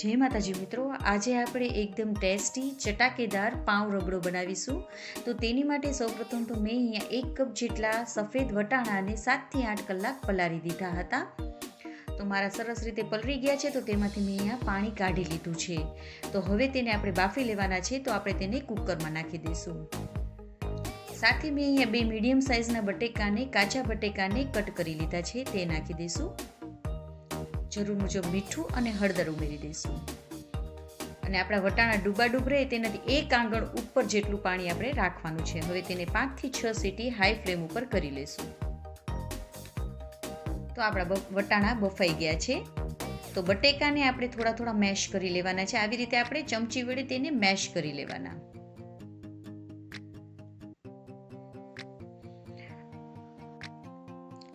જય માતાજી મિત્રો, આજે આપણે એકદમ ટેસ્ટી, ચટાકેદાર પાઉં રગડો બનાવીશું. તો તેની માટે સૌપ્રથમ તો મેં અહીંયા એક કપ જેટલા સફેદ વટાણાને સાતથી આઠ કલાક પલાળી દીધા હતા. તો મારા સરસ રીતે પલળી ગયા છે, તો તેમાંથી મેં અહીંયા પાણી કાઢી લીધું છે. તો હવે તેને આપણે બાફી લેવાના છે, તો આપણે તેને કુકરમાં નાખી દઈશું. સાથે મેં અહીંયા બે મીડિયમ સાઇઝના બટેકાને, કાચા બટેકાને કટ કરી લીધા છે, તે નાખી દઈશું. જરૂર મુજબ મીઠું અને હળદર ઉમેરી દઈશું. અને આપણા વટાણા ડૂબા ડૂબ રહે તેનાથી એક આંગણ ઉપર જેટલું પાણી આપણે રાખવાનું છે. હવે તેને પાંચથી છ સીટી હાઈ ફ્લેમ ઉપર કરી લઈશું. તો આપણા વટાણા બફાઈ ગયા છે. તો બટેકાને આપણે થોડા થોડા મેશ કરી લેવાના છે. આવી રીતે આપણે ચમચી વડે તેને મેશ કરી લેવાના.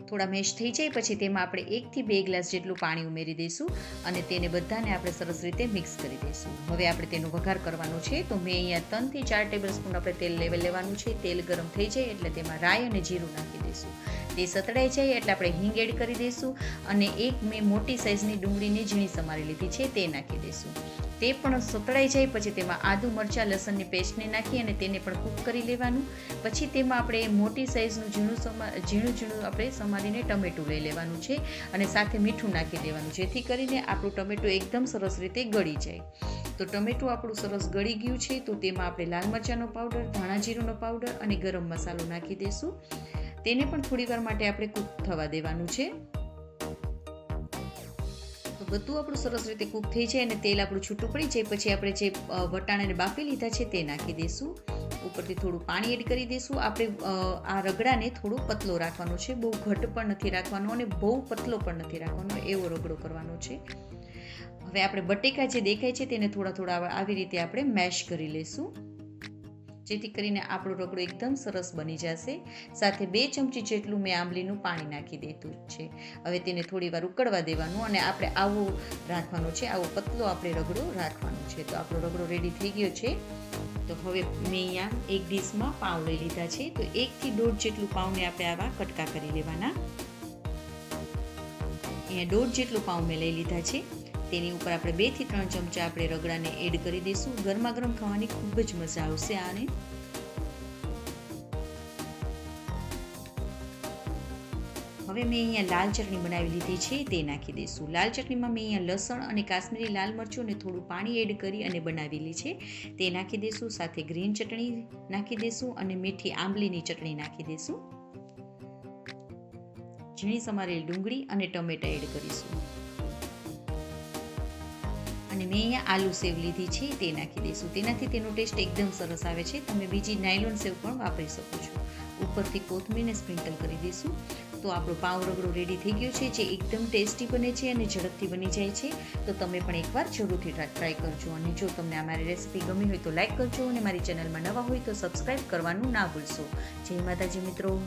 થોડા મેશ થઈ જાય, પછી તેમાં આપણે એકથી બે ગ્લાસ જેટલું પાણી ઉમેરી દઈશું અને તેને બધાને આપણે સરસ રીતે મિક્સ કરી દઈશું. હવે આપણે તેનો વઘાર કરવાનો છે, તો મેં અહીંયા ત્રણથી ચાર ટેબલ સ્પૂન આપણે તેલ લેવલ લેવાનું છે. તેલ ગરમ થઈ જાય એટલે તેમાં રાઈ અને જીરું નાખી દઈશું. તે સતળાઈ જાય એટલે આપણે હિંગ એડ કરી દઈશું અને એક મેં મોટી સાઇઝની ડુંગળીને ઝીણી સમારી લીધી છે, તે નાખી દઈશું. તે પણ સતળાઈ જાય, પછી તેમાં આદુ મરચાં, લસણની પેસ્ટને નાખી અને તેને પણ કૂક કરી લેવાનું. પછી તેમાં આપણે મોટી સાઇઝનું ઝીણું સમા, ઝીણું ઝીણું આપણે સમારીને ટમેટું લઈ લેવાનું છે અને સાથે મીઠું નાખી દેવાનું, જેથી કરીને આપણું ટમેટું એકદમ સરસ રીતે ગળી જાય. તો ટમેટું આપણું સરસ ગળી ગયું છે, તો તેમાં આપણે લાલ મરચાંનો પાવડર, ધાણા જીરુંનો પાવડર અને ગરમ મસાલો નાખી દઈશું તેને પણ થોડીવાર માટે આપણે કૂક થવા દેવાનું છે. બધું આપણું સરસ રીતે કૂક થઈ જાય અને તેલ આપણું છૂટું પડી જાય. પછી આપણે જે વટાણાને બાફી લીધા છે તે નાખી દઈશું ઉપરથી થોડું પાણી એડ કરી દઈશું આપણે આ રગડાને થોડું પતલો રાખવાનો છે. બહુ ઘટ પણ નથી રાખવાનો અને બહુ પતલો પણ નથી રાખવાનો એવો રગડો કરવાનો છે. હવે આપણે બટેકા જે દેખાય છે તેને થોડા થોડા આવી રીતે આપણે મેશ કરી લઈશું. જેથી કરીને આપણો રગડો એકદમ સરસ બની જશે. સાથે બે ચમચી જેટલું મેં આંબલીનું પાણી નાખી દેતું છે. હવે તેને થોડી વાર ઉકળવા દેવાનું અને આપણે આવું રાખવાનું છે, આવો પતલો આપણે રગડો રાખવાનો છે. તો આપણો રગડો રેડી થઈ ગયો છે. તો હવે મેં અહીંયા એક ડીશમાં પાઉં લઈ લીધા છે. તો એકથી દોઢ જેટલું પાઉંને આપણે આવા કટકા કરી લેવાના. અહીંયા દોઢ જેટલું પાઉં મેં લઈ લીધા છે. તેની ઉપર આપણે બેથી ત્રણ ચમચા આપણે રગડાને એડ કરી દઈશું. ગરમા ગરમ ખાવાની ખૂબ જ મજા આવશે આને હવે મેં અહીંયા લાલ ચટણી બનાવી લીધી છે, તે નાખી દઈશું. લાલ ચટણીમાં મેં અહીંયા લસણ અને કાશ્મીરી લાલ મરચું અને થોડું પાણી એડ કરી અને બનાવેલી છે. તે નાખી દઈશું, સાથે ગ્રીન ચટણી નાખી દઈશું અને મીઠી આંબલીની ચટણી નાખી દઈશું. ઝીણી સમારેલી ડુંગળી અને ટમેટા એડ કરીશું. અને મેં અહીંયા આલુ સેવ લીધી છે, તે નાખી દઈશું. તેનાથી તેનો ટેસ્ટ એકદમ સરસ આવે છે. તમે બીજી નાયલોન સેવ પણ વાપરી શકો છો. ઉપરથી કોથમીરને સ્પ્રિંકલ કરી દઈશું. તો આપણો પાવ રગડો રેડી થઈ ગયો છે, જે એકદમ ટેસ્ટી બને છે અને ઝડપથી બની જાય છે. તો તમે પણ એકવાર જરૂરથી ટ્રાય કરજો. અને જો તમને આ મારી રેસીપી ગમી હોય તો લાઈક કરજો અને મારી ચેનલમાં નવા હોય તો સબસ્ક્રાઈબ કરવાનું ના ભૂલશો. જય માતાજી મિત્રો.